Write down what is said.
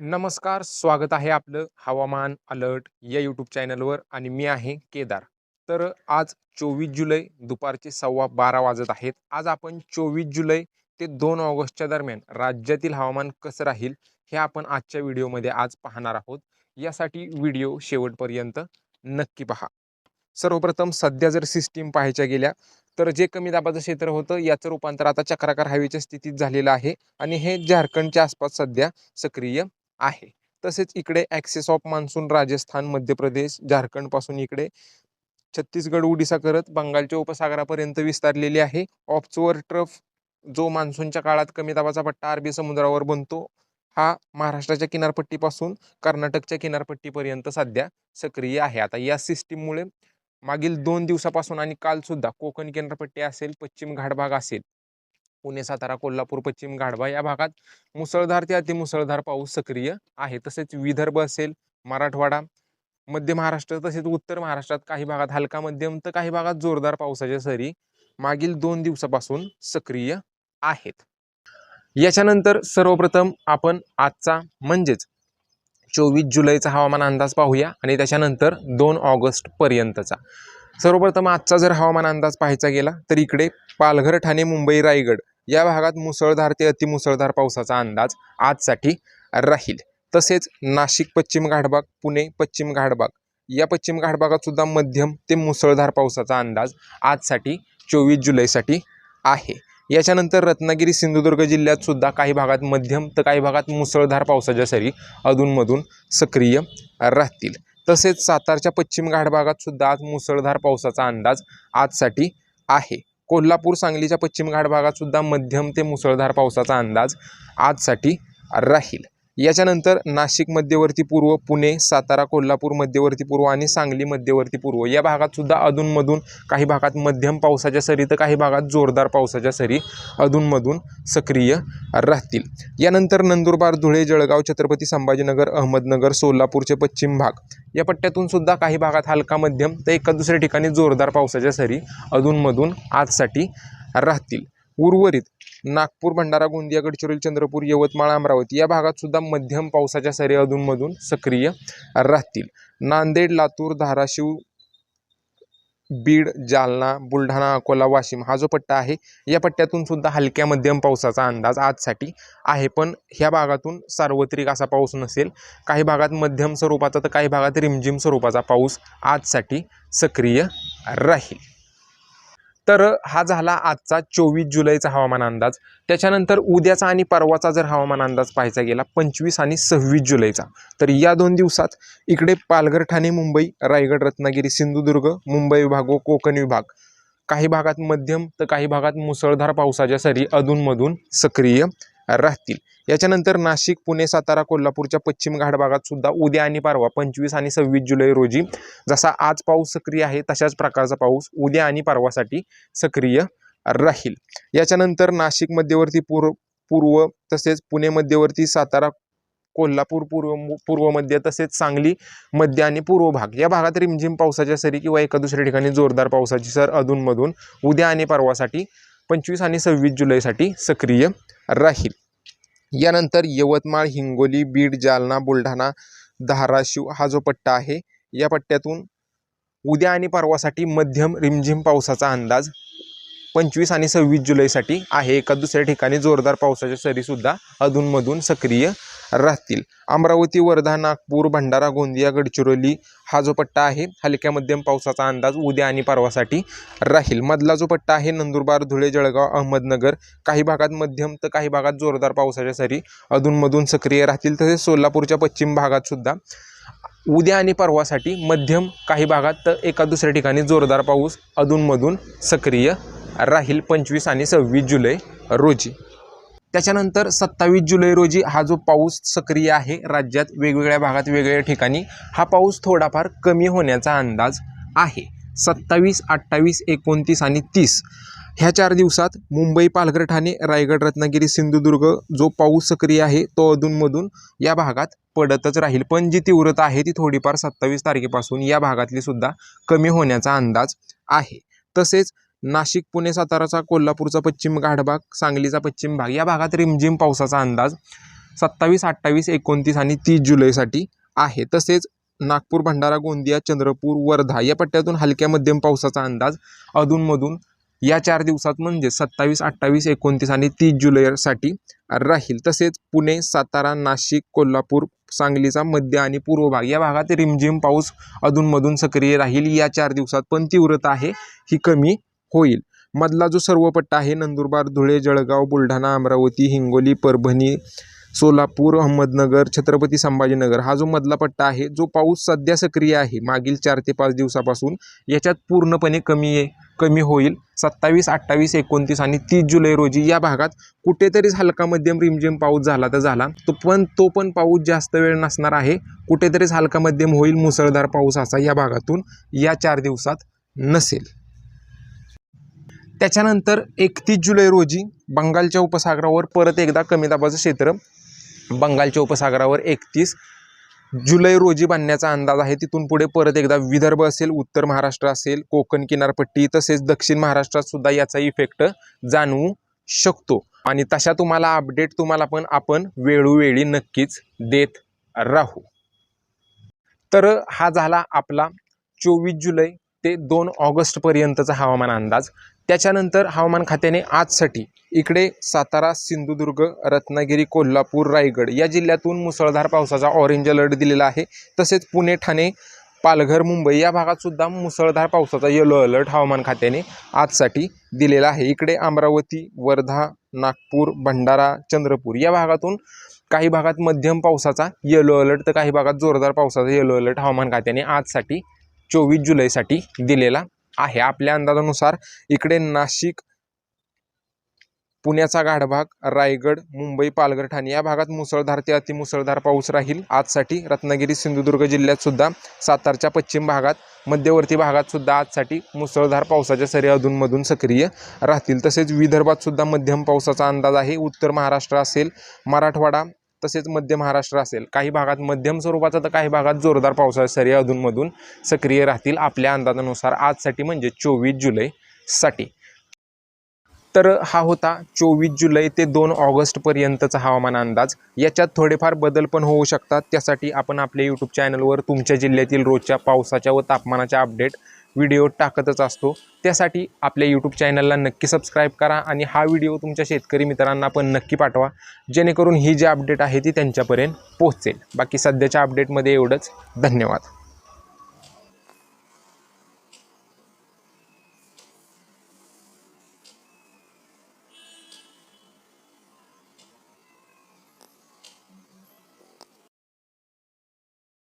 नमस्कार स्वागत आहे आपलं हवामान अलर्ट या यूट्यूब चॅनलवर आणि मी आहे केदार. तर आज चोवीस जुलै दुपारचे सव्वा बारा वाजत आहेत. आज आपण चोवीस जुलै ते दोन ऑगस्टच्या दरम्यान राज्यातील हवामान कसं राहील हे आपण आजच्या व्हिडिओमध्ये आज पाहणार आहोत. यासाठी व्हिडिओ शेवटपर्यंत नक्की पहा. सर्वप्रथम सध्या जर सिस्टीम पाहायच्या गेल्या तर जे कमी दाबाचं क्षेत्र होतं याचं रूपांतर आता चक्राकार हवेच्या स्थितीत झालेलं आहे आणि हे झारखंडच्या आसपास सध्या सक्रिय आहे. तसेच इकडे excess of monsoon Rajasthan Madhya Pradesh झारखंडपासून इकडे छत्तीसगड उडिसा करत बंगालच्या उपसागरापर्यंत विस्तारलेली आहे. ऑफचोअर ट्रफ जो मान्सूनच्या काळात कमी दाबाचा पट्टा अरबी समुद्रावर बनतो हा महाराष्ट्राच्या किनारपट्टीपासून कर्नाटकच्या किनारपट्टीपर्यंत सध्या सक्रिय आहे. आता या सिस्टीममुळे मागील दोन दिवसापासून आणि कालसुद्धा कोकण किनारपट्टी असेल पश्चिम घाट भाग असेल पुणे सातारा कोल्हापूर पश्चिम गाढवा या भागात मुसळधार ते अतिमुसळधार पाऊस सक्रिय आहे. तसेच विदर्भ असेल मराठवाडा मध्य महाराष्ट्र तसेच उत्तर महाराष्ट्रात काही भागात हलका मध्यम तर काही भागात जोरदार पावसाच्या सरी मागील दोन दिवसापासून सक्रिय आहेत. याच्यानंतर सर्वप्रथम आपण आजचा म्हणजेच चोवीस जुलैचा हवामान अंदाज पाहूया आणि त्याच्यानंतर दोन ऑगस्टपर्यंतचा सर्वप्रथम आजचा जर हवामान अंदाज पाहायचा गेला तर इकडे पालघर ठाणे मुंबई रायगड या भागात मुसळधार ते अतिमुसळधार पावसाचा अंदाज आजसाठी राहील. तसेच नाशिक पश्चिम घाटबाग पुणे पश्चिम घाटबाग या पश्चिम घाटभागात सुद्धा मध्यम ते मुसळधार पावसाचा अंदाज आजसाठी चोवीस जुलैसाठी आहे. याच्यानंतर रत्नागिरी सिंधुदुर्ग जिल्ह्यात सुद्धा काही भागात मध्यम तर काही भागात मुसळधार पावसाच्या सरी अधूनमधून सक्रिय राहतील. तसेच सातारच्या पश्चिम घाटभागात सुद्धा आज मुसळधार पावसाचा अंदाज आजसाठी आहे. कोल्हापूर सांगलीच्या पश्चिम घाट भागात सुद्धा मध्यम ते मुसळधार पावसाचा अंदाज आजसाठी राहील. याच्यानंतर नाशिक मध्यवर्ती पूर्व पुणे सातारा कोल्हापूर मध्यवर्ती पूर्व आणि सांगली मध्यवर्ती पूर्व. या भागात सुद्धा अधूनमधून काही भागात मध्यम पावसाच्या सरी तर काही भागात जोरदार पावसाच्या सरी अधूनमधून सक्रिय राहतील. यानंतर नंदुरबार धुळे जळगाव छत्रपती संभाजीनगर अहमदनगर सोलापूरचे पश्चिम भाग. या पट्ट्यातून सुद्धा काही भागात हलका मध्यम तर एका दुसऱ्या ठिकाणी जोरदार पावसाच्या सरी अधूनमधून आजसाठी राहतील. उर्वरित नागपूर भंडारा गोंदिया गडचिरोली चंद्रपूर यवतमाळ अमरावती या भागात सुद्धा मध्यम पावसाच्या सरी अधूनमधून सक्रिय राहतील. नांदेड लातूर धाराशिव बीड जालना बुलढाणा अकोला वाशिम हा जो पट्टा आहे या पट्ट्यातून सुद्धा हलक्या मध्यम पावसाचा अंदाज आजसाठी आहे. पण ह्या भागातून सार्वत्रिक असा पाऊस नसेल. काही भागात मध्यम स्वरूपाचा तर काही भागात रिमझिम स्वरूपाचा पाऊस आजसाठी सक्रिय राहील. तर हा झाला आजचा चोवीस जुलैचा हवामान अंदाज. त्याच्यानंतर उद्याचा आणि परवाचा जर हवामान अंदाज पाहायचा गेला पंचवीस आणि सव्वीस जुलैचा. तर या दोन दिवसात इकडे पालघर ठाणे मुंबई रायगड रत्नागिरी सिंधुदुर्ग मुंबई विभाग व कोकण विभाग. काही भागात मध्यम तर काही भागात मुसळधार पावसाच्या सरी अधूनमधून सक्रिय. राहतील. याच्यानंतर नाशिक पुणे सातारा कोल्हापूरच्या पश्चिम घाट भागात सुद्धा उद्या आणि परवा पंचवीस आणि सव्वीस जुलै रोजी जसा आज पाऊस सक्रिय आहे तशाच प्रकारचा पाऊस उद्या आणि परवासाठी सक्रिय राहील. याच्यानंतर नाशिक मध्यवर्ती पूर्व पूर्व तसेच पुणे मध्यवर्ती सातारा कोल्हापूर पूर्व पूर्व मध्य तसेच सांगली मध्य आणि पूर्व भाग. या भागात रिमझिम पावसाच्या सरी किंवा एका दुसऱ्या ठिकाणी जोरदार पावसाची सर अधूनमधून उद्या आणि परवासाठी पंचवीस आणि सव्वीस जुलैसाठी सक्रिय राहील. यानंतर यवतमाळ हिंगोली बीड जालना बुलढाणा धाराशिव हा जो पट्टा आहे या पट्ट्यातून उद्या आणि परवासाठी मध्यम रिमझिम पावसाचा अंदाज पंचवीस आणि सव्वीस जुलैसाठी आहे. एका दुसऱ्या ठिकाणी जोरदार पावसाच्या सरीसुद्धा अधूनमधून सक्रिय राहतील. अमरावती वर्धा नागपूर भंडारा गोंदिया गडचिरोली हा जो पट्टा आहे हलक्या मध्यम पावसाचा अंदाज उद्या आणि परवासाठी राहील. मधला जो पट्टा आहे नंदुरबार धुळे जळगाव अहमदनगर काही भागात मध्यम तर काही भागात जोरदार पावसाच्या सरी अधूनमधून सक्रिय राहतील. तसेच सोलापूरच्या पश्चिम भागात सुद्धा उद्या आणि परवासाठी मध्यम काही भागात तर एका दुसऱ्या ठिकाणी जोरदार पाऊस अधूनमधून सक्रिय राहील. पंचवीस आणि सव्वीस जुलै रोजी. त्याच्यानंतर सत्तावीस जुलै रोजी हा जो पाऊस सक्रिय आहे राज्यात वेगवेगळ्या भागात वेगवेगळ्या ठिकाणी हा पाऊस थोडाफार कमी होण्याचा अंदाज आहे. सत्तावीस अठ्ठावीस एकोणतीस आणि तीस ह्या चार दिवसात मुंबई पालघर ठाणे रायगड रत्नागिरी सिंधुदुर्ग जो पाऊस सक्रिय आहे तो अधूनमधून या भागात पडतच राहील. पण जी तीव्रता आहे ती थोडीफार सत्तावीस तारखेपासून या भागातली सुद्धा कमी होण्याचा अंदाज आहे. तसेच नाशिक पुणे साताराचा कोल्हापूरचा पश्चिम घाटभाग सांगलीचा पश्चिम भाग. या भागात रिमझिम पावसाचा अंदाज सत्तावीस अठ्ठावीस एकोणतीस आणि तीस जुलैसाठी आहे. तसेच नागपूर भंडारा गोंदिया चंद्रपूर वर्धा या पट्ट्यातून हलक्या मध्यम पावसाचा अंदाज अधूनमधून या चार दिवसात म्हणजे सत्तावीस अठ्ठावीस एकोणतीस आणि तीस जुलैसाठी राहील. तसेच पुणे सातारा नाशिक कोल्हापूर सांगलीचा मध्य आणि पूर्व भाग या भागात रिमझिम पाऊस अधूनमधून सक्रिय राहील. या चार दिवसात पण तीव्रता आहे. ही कमी होईल. मधला जो सर्व पट्टा आहे नंदुरबार धुळे जळगाव बुलढाणा अमरावती हिंगोली परभणी सोलापूर अहमदनगर छत्रपती संभाजीनगर हा जो मधला पट्टा आहे जो पाऊस सध्या सक्रिय आहे मागील चार ते पाच दिवसापासून याच्यात पूर्णपणे कमी आहे कमी होईल. सत्तावीस अठ्ठावीस एकोणतीस आणि तीस जुलै रोजी या भागात कुठेतरीच हलका मध्यम रिमझिम पाऊस झाला तर झाला. तो पण तो पण पाऊस जास्त वेळ नसणार आहे. कुठेतरीच हलका मध्यम होईल मुसळधार पाऊस असा या भागातून या चार दिवसात नसेल. त्याच्यानंतर एकतीस जुलै रोजी बंगालच्या उपसागरावर परत एकदा कमी दाबाचं क्षेत्र बंगालच्या उपसागरावर एकतीस जुलै रोजी बांधण्याचा अंदाज आहे. तिथून पुढे परत एकदा विदर्भ असेल उत्तर महाराष्ट्र असेल कोकण किनारपट्टी तसेच दक्षिण महाराष्ट्रात सुद्धा याचा इफेक्ट जाणवू शकतो. आणि तशा तुम्हाला अपडेट तुम्हाला पण आपण वेळोवेळी नक्कीच देत राहू. तर हा झाला आपला चोवीस जुलै ते दोन ऑगस्टपर्यंतचा हवामान अंदाज. त्याच्यानंतर हवामान खात्याने आजसाठी इकडे सातारा सिंधुदुर्ग रत्नागिरी कोल्हापूर रायगड या जिल्ह्यातून मुसळधार पावसाचा ऑरेंज अलर्ट दिलेला आहे. तसेच पुणे ठाणे पालघर मुंबई या भागात सुद्धा मुसळधार पावसाचा येलो अलर्ट हवामान खात्याने आजसाठी दिलेला आहे. इकडे अमरावती वर्धा नागपूर भंडारा चंद्रपूर या भागातून काही भागात मध्यम पावसाचा येलो अलर्ट तर काही भागात जोरदार पावसाचा येलो अलर्ट हवामान खात्याने आजसाठी चोवीस जुलैसाठी दिलेला आहे. आपल्या अंदाजानुसार इकडे नाशिक पुण्याचा गाढभाग रायगड मुंबई पालघर ठाणे या भागात मुसळधार ते अतिमुसळधार पाऊस राहील. आजसाठी रत्नागिरी सिंधुदुर्ग जिल्ह्यात सुद्धा सातारच्या पश्चिम भागात मध्यवर्ती भागात सुद्धा आजसाठी मुसळधार पावसाच्या सरी अधूनमधून सक्रिय राहतील. तसेच विदर्भात सुद्धा मध्यम पावसाचा अंदाज आहे. उत्तर महाराष्ट्र असेल मराठवाडा तसेच मध्य महाराष्ट्र असेल काही भागात मध्यम स्वरूपाचा तर काही भागात जोरदार पावसाळ्या सरी अधूनमधून सक्रिय राहतील. आपल्या अंदाजानुसार आजसाठी म्हणजे चोवीस जुलैसाठी. तर हा होता चोवीस जुलै ते दोन ऑगस्टपर्यंतचा हवामान अंदाज. याच्यात थोडेफार बदल पण होऊ शकतात. त्यासाठी आपण आपल्या यूट्यूब चॅनलवर तुमच्या जिल्ह्यातील रोजच्या पावसाच्या व तापमानाच्या अपडेट व्हिडिओ टाकतच असतो. त्यासाठी आपल्या यूट्यूब चॅनलला नक्की सबस्क्राईब करा आणि हा व्हिडिओ तुमच्या शेतकरी मित्रांना पण नक्की पाठवा. जेणेकरून ही जी अपडेट आहे ती त्यांच्यापर्यंत पोहोचेल. बाकी सध्याच्या अपडेटमध्ये एवढंच. धन्यवाद.